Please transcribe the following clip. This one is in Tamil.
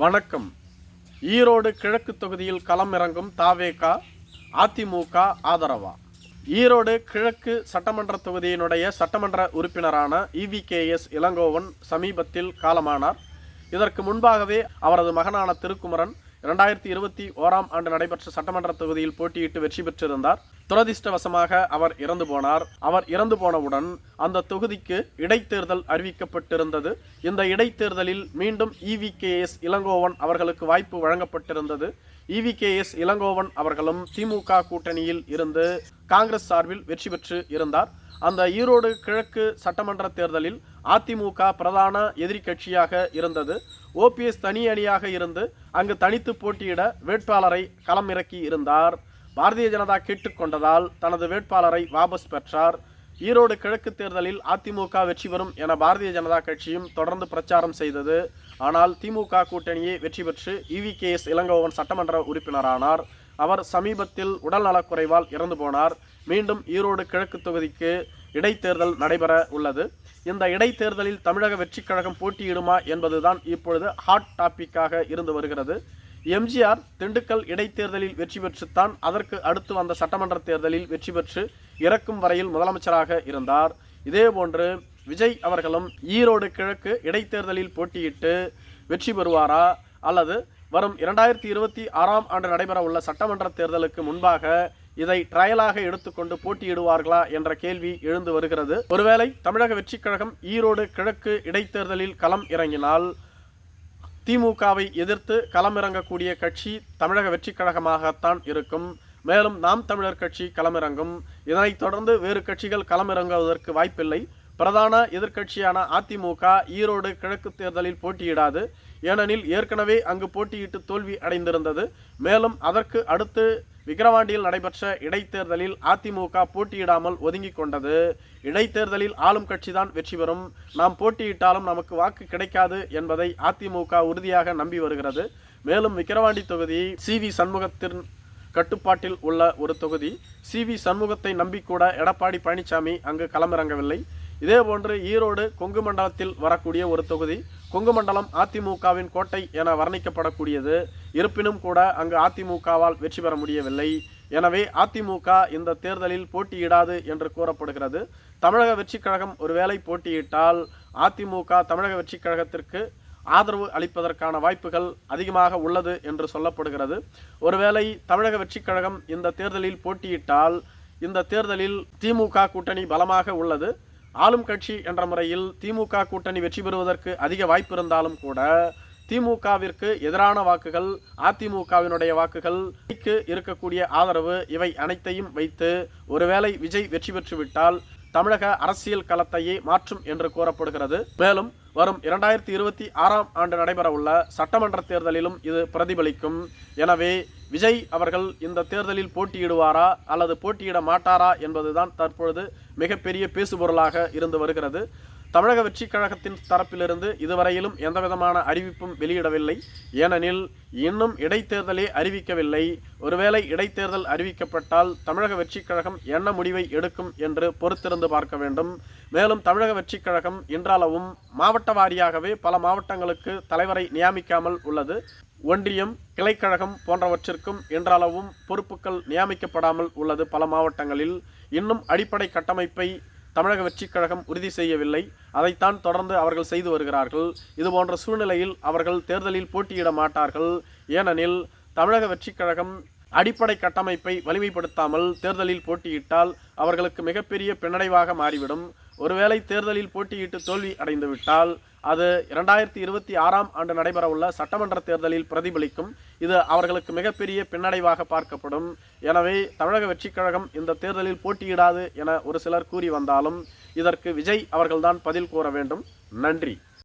வணக்கம். ஈரோடு கிழக்கு தொகுதியில் களம் இறங்கும் தாவேகா அதிமுக ஆதரவா? ஈரோடு கிழக்கு சட்டமன்ற தொகுதியினுடைய சட்டமன்ற உறுப்பினரான இவிகேஎஸ் இளங்கோவன் சமீபத்தில் காலமானார். இதற்கு முன்பாகவே அவரது மகனான திருக்குமரன் இரண்டாயிரத்தி இருபத்தி ஓராம் ஆண்டு நடைபெற்ற சட்டமன்ற தொகுதியில் போட்டியிட்டு வெற்றி பெற்றிருந்தார். துரதிர்ஷ்டவசமாக அவர் இறந்து போனார். அவர் இறந்து போனவுடன் அந்த தொகுதிக்கு இடைத்தேர்தல் அறிவிக்கப்பட்டிருந்தது. இந்த இடைத்தேர்தலில் மீண்டும் இவிகேஎஸ் இளங்கோவன் அவர்களுக்கு வாய்ப்பு வழங்கப்பட்டிருந்தது. இவிகேஎஸ் இளங்கோவன் அவர்களும் திமுக கூட்டணியில் இருந்து காங்கிரஸ் சார்பில் வெற்றி பெற்று இருந்தார். அந்த ஈரோடு கிழக்கு சட்டமன்ற தேர்தலில் அதிமுக பிரதான எதிரி கட்சியாக இருந்தது. ஓபிஎஸ் தனி அணியாக இருந்து அங்கு தனித்து போட்டியிட வேட்பாளரை களமிறக்கி இருந்தார். பாரதிய ஜனதா கேட்டுக்கொண்டதால் தனது வேட்பாளரை வாபஸ் பெற்றார். ஈரோடு கிழக்கு தேர்தலில் அதிமுக வெற்றி பெறும் என பாரதிய ஜனதா கட்சியும் தொடர்ந்து பிரச்சாரம் செய்தது. ஆனால் திமுக கூட்டணியே வெற்றி பெற்று இவிகேஎஸ் இளங்கோவன் சட்டமன்ற உறுப்பினரானார். அவர் சமீபத்தில் உடல்நலக்குறைவால் இறந்து போனார். மீண்டும் ஈரோடு கிழக்கு தொகுதிக்கு இடைத்தேர்தல் நடைபெற உள்ளது. இந்த இடைத்தேர்தலில் தமிழக வெற்றிக் கழகம் போட்டியிடுமா என்பதுதான் இப்பொழுது ஹாட் டாபிக்காக இருந்து வருகிறது. எம்ஜிஆர் திண்டுக்கல் இடைத்தேர்தலில் வெற்றி பெற்றுத்தான் அதற்கு அடுத்து வந்த சட்டமன்ற தேர்தலில் வெற்றி பெற்று இறக்கும் வரையில் முதலமைச்சராக இருந்தார். இதேபோன்று விஜய் அவர்களும் ஈரோடு கிழக்கு இடைத்தேர்தலில் போட்டியிட்டு வெற்றி பெறுவாரா? அல்லது வரும் இரண்டாயிரத்தி இருபத்தி ஆறாம் ஆண்டு நடைபெற உள்ள சட்டமன்ற தேர்தலுக்கு முன்பாக இதை ட்ரையலாக எடுத்துக்கொண்டு போட்டியிடுவார்களா என்ற கேள்வி எழுந்து வருகிறது. ஒருவேளை தமிழக வெற்றிக் கழகம் ஈரோடு கிழக்கு இடைத்தேர்தலில் களம் இறங்கினால் திமுகவை எதிர்த்து களமிறங்கக்கூடிய கட்சி தமிழக வெற்றிக் கழகமாகத்தான் இருக்கும். மேலும் நாம் தமிழர் கட்சி களமிறங்கும் இதனைத் தொடர்ந்து வேறு கட்சிகள் களமிறங்குவதற்கு வாய்ப்பில்லை. பிரதான எதிர்க்கட்சியான அதிமுக ஈரோடு கிழக்கு தேர்தலில் போட்டியிடாது. ஏனெனில் ஏற்கனவே அங்கு போட்டியிட்டு தோல்வி அடைந்திருந்தது. மேலும் அதற்கு அடுத்து விக்கிரவாண்டியில் நடைபெற்ற இடைத்தேர்தலில் அதிமுக போட்டியிடாமல் ஒதுங்கிக் கொண்டது. இடைத்தேர்தலில் ஆளும் கட்சிதான் வெற்றி பெறும். நாம் போட்டியிட்டாலும் நமக்கு வாக்கு கிடைக்காது என்பதை அதிமுக உறுதியாக நம்பி வருகிறது. மேலும் விக்கிரவாண்டி தொகுதி சி வி சண்முகத்தின் கட்டுப்பாட்டில் உள்ள ஒரு தொகுதி. சி வி சண்முகத்தை நம்பிக்கூட எடப்பாடி பழனிசாமி அங்கு களமிறங்கவில்லை. இதே போன்று ஈரோடு கொங்கு மண்டலத்தில் வரக்கூடிய ஒரு தொகுதி கொங்கு மண்டலம் அதிமுகவின் கோட்டை என வர்ணிக்கப்படக்கூடியது. இருப்பினும் கூட அங்கு அதிமுகவால் வெற்றி பெற முடியவில்லை. எனவே அதிமுக இந்த தேர்தலில் போட்டியிடாது என்று கூறப்படுகிறது. தமிழக வெற்றிக் கழகம் ஒருவேளை போட்டியிட்டால் அதிமுக தமிழக வெற்றிக் கழகத்திற்கு ஆதரவு அளிப்பதற்கான வாய்ப்புகள் அதிகமாக உள்ளது என்று சொல்லப்படுகிறது. ஒருவேளை தமிழக வெற்றிக் கழகம் இந்த தேர்தலில் போட்டியிட்டால் இந்த தேர்தலில் திமுக கூட்டணி பலமாக உள்ளது. ஆளும் கட்சி என்ற முறையில் திமுக கூட்டணி வெற்றி பெறுவதற்கு அதிக வாய்ப்பு இருந்தாலும் கூட திமுகவிற்கு எதிரான வாக்குகள் அதிமுகவினுடைய வாக்குகள் இருக்கக்கூடிய ஆதரவு இவை அனைத்தையும் வைத்து ஒருவேளை விஜய் வெற்றி பெற்றுவிட்டால் தமிழக அரசியல் களத்தையே மாற்றும் என்று கூறப்படுகிறது. மேலும் வரும் இரண்டாயிரத்தி இருபத்தி ஆறாம் ஆண்டு நடைபெறவுள்ள சட்டமன்ற தேர்தலிலும் இது பிரதிபலிக்கும். எனவே விஜய் அவர்கள் இந்த தேர்தலில் போட்டியிடுவாரா அல்லது போட்டியிட மாட்டாரா என்பதுதான் தற்பொழுது மிகப்பெரிய பேசுபொருளாக இருந்து வருகிறது. தமிழக வெற்றிக் கழகத்தின் தரப்பிலிருந்து இதுவரையிலும் எந்தவிதமான அறிவிப்பும் வெளியிடவில்லை. ஏனெனில் இன்னும் இடைத்தேர்தலே அறிவிக்கவில்லை. ஒருவேளை இடைத்தேர்தல் அறிவிக்கப்பட்டால் தமிழக வெற்றிக் கழகம் என்ன முடிவை எடுக்கும் என்று பொறுத்திருந்து பார்க்க வேண்டும். மேலும் தமிழக வெற்றிக் கழகம் இன்றளவும் மாவட்ட வாரியாகவே பல மாவட்டங்களுக்கு தலைவரை நியமிக்காமல் உள்ளது. ஒன்றியம் கிளைக்கழகம் போன்றவற்றிற்கும் இன்றளவும் பொறுப்புகள் நியமிக்கப்படாமல் உள்ளது பல மாவட்டங்களில். இன்னும் அடிப்படை கட்டமைப்பை தமிழக வெற்றிக் கழகம் உறுதி செய்யவில்லை. அதைத்தான் தொடர்ந்து அவர்கள் செய்து வருகிறார்கள். இது போன்ற சூழ்நிலையில் அவர்கள் தேர்தலில் போட்டியிட மாட்டார்கள். ஏனெனில் தமிழக வெற்றிக் கழகம் அடிப்படை கட்டமைப்பை வலிமைப்படுத்தாமல் தேர்தலில் போட்டியிட்டால் அவர்களுக்கு மிகப்பெரிய பின்னடைவாக மாறிவிடும். ஒருவேளை தேர்தலில் போட்டியிட்டு தோல்வி அடைந்துவிட்டால் அது இரண்டாயிரத்தி இருபத்தி ஆறாம் ஆண்டு நடைபெறவுள்ள சட்டமன்ற தேர்தலில் பிரதிபலிக்கும். இது அவர்களுக்கு மிகப்பெரிய பின்னடைவாக பார்க்கப்படும். எனவே தமிழக வெற்றிக் கழகம் இந்த தேர்தலில் போட்டியிடாது என ஒரு சிலர் கூறி வந்தாலும் இதற்கு விஜய் அவர்கள்தான் பதில் கூற வேண்டும். நன்றி.